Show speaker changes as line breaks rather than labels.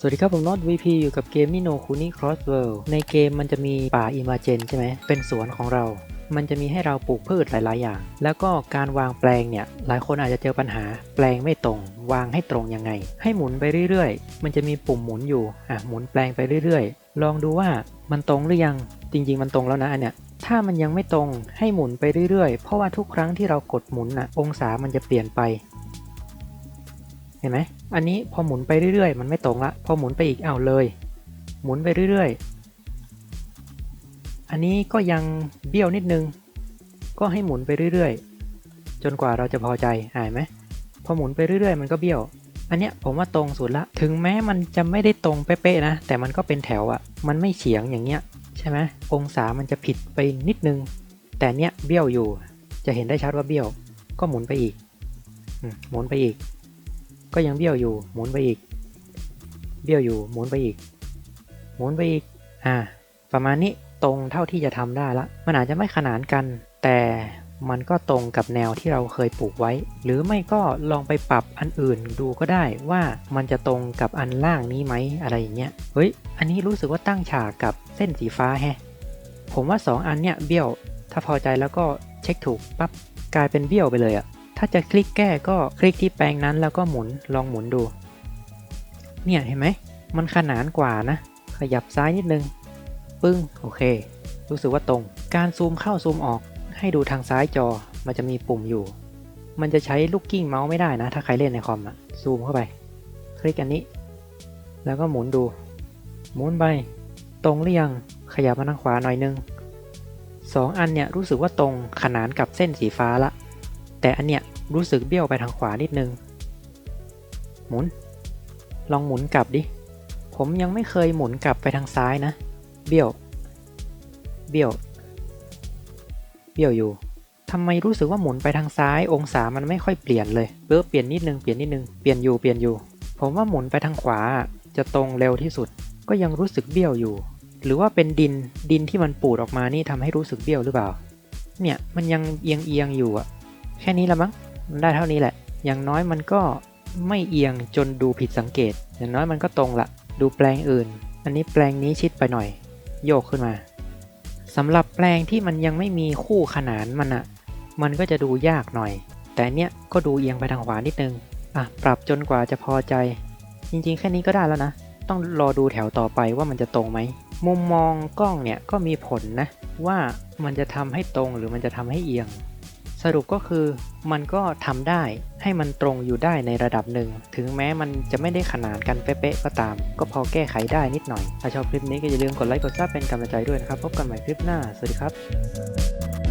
สวัสดีครับ ผมน็อต VP อยู่กับเกมมิโนคุนิ Cross World ในเกมมันจะมีป่าอิมาเจนใช่ไหม เป็นสวนของเรา มันจะมีให้เราปลูกพืชหลาย ๆ อย่าง แล้วก็การวางแปลงเนี่ย หลายคนอาจจะเจอปัญหา แปลงไม่ตรง วางให้ตรงยังไง ให้หมุนไปเรื่อย ๆ มันจะมีปุ่มหมุนอยู่ อะ หมุนแปลงไปเรื่อย ๆ ลองดูว่ามันตรงหรือยัง จริง ๆ มันตรงแล้วนะอันเนี้ย ถ้ามันยังไม่ตรงให้หมุนไปเรื่อย ๆ เพราะว่าทุกครั้งที่เรากดหมุนน่ะ องศามันจะเปลี่ยนไป ห็นไหมอันนี้พอหมุนไปเรื่อยๆ มันไม่ตรงละ พอหมุนไปอีกเอาเลย หมุนไปเรื่อยๆ อันนี้ก็ยังเบี้ยวนิดนึง ก็ให้หมุนไปเรื่อยๆ จนกว่าเราจะพอใจหายไหม พอหมุนไปเรื่อยๆ มันก็เบี้ยว อันเนี้ยผมว่าตรงสุดละ ถึงแม้มันจะไม่ได้ตรงเป๊ะๆนะ แต่มันก็เป็นแถวอะมันไม่เฉียงอย่างเงี้ย ใช่ไหมองศามันจะผิดไปนิดนึง แต่เนี้ยเบี้ยวอยู่ จะเห็นได้ชัดว่าเบี้ยว ก็หมุนไปอีก หมุนไปอีก ก็ยังเบี้ยวอยู่ หมุนไปอีก เบี้ยวอยู่ หมุนไปอีก หมุนไปอีก อ่า ประมาณนี้ตรงเท่าที่จะทำได้ละ มันอาจจะไม่ขนานกัน แต่มันก็ตรงกับแนวที่เราเคยปลูกไว้ หรือไม่ก็ลองไปปรับอันอื่นดูก็ได้ว่ามันจะตรงกับอันล่างนี้ไหมอะไรอย่างเงี้ย เฮ้ย อันนี้รู้สึกว่าตั้งฉากกับเส้นสีฟ้าแฮะ ผมว่า 2 อันเนี้ยเบี้ยว ถ้าพอใจแล้วก็เช็คถูกปั๊บกลายเป็นเบี้ยวไปเลยอะ ถ้าจะคลิกแก้ก็คลิกที่แปลงนั้นแล้วก็หมุนลองหมุนดู เนี่ยเห็นไหม มันขนานกว่านะ ขยับซ้ายนิดนึง ปึ้ง โอเค รู้สึกว่าตรง การซูมเข้าซูมออก ให้ดูทางซ้ายจอ มันจะมีปุ่มอยู่ มันจะใช้ลูกกิ้งเมาส์ไม่ได้นะ ถ้าใครเล่นในคอมอะซูมเข้าไป คลิกอันนี้ แล้วก็หมุนดู หมุนไป ตรงหรือยัง ขยับมาทางขวาหน่อยนึงสองอันเนี่ยรู้สึกว่าตรงขนานกับเส้นสีฟ้าละ แต่อันเนี้ยรู้สึกเบี้ยวไปทางขวานิดนึง หมุน ลองหมุนกลับดิ ผมยังไม่เคยหมุนกลับไปทางซ้ายนะ เบี้ยว เบี้ยว เบี้ยวอยู่ทำไมรู้สึกว่าหมุนไปทางซ้ายองศามันไม่ค่อยเปลี่ยนเลยเออเปลี่ยนนิดนึงเปลี่ยนนิดนึงเปลี่ยนอยู่เปลี่ยนอยู่ ผมว่าหมุนไปทางขวาจะตรงเร็วที่สุด ก็ยังรู้สึกเบี้ยวอยู่ หรือว่าเป็นดินดินที่มันปูดออกมานี่ทำให้รู้สึกเบี้ยวหรือเปล่า เนี่ยมันยังเอียงเอียงอยู่อะ แค่นี้ละมั้งมันได้เท่านี้แหละ อย่างน้อยมันก็ไม่เอียงจนดูผิดสังเกต อย่างน้อยมันก็ตรงละ ดูแปลงอื่น อันนี้แปลงนี้ชิดไปหน่อย โยกขึ้นมาสำหรับแปลงที่มันยังไม่มีคู่ขนานมันอะมันก็จะดูยากหน่อย แต่เนี้ยก็ดูเอียงไปทางขวานิดนึง อะ ปรับจนกว่าจะพอใจ จริงๆ แค่นี้ก็ได้แล้วนะ ต้องรอดูแถวต่อไปว่ามันจะตรงไหม มุมมองกล้องเนี่ยก็มีผลนะ ว่ามันจะทำให้ตรงหรือมันจะทำให้เอียง รุปก็คือมันก็ทำได้ให้มันตรงอยู่ได้ในระดับหนึ่ง ถึงแม้มันจะไม่ได้ขนานกันเป๊ะๆก็ตาม ก็พอแก้ไขได้นิดหน่อย ถ้าชอบคลิปนี้ก็อย่าลืมกดไลค์กดซับเป็นกำลังใจด้วยนะครับ พบกันใหม่คลิปหน้า สวัสดีครับ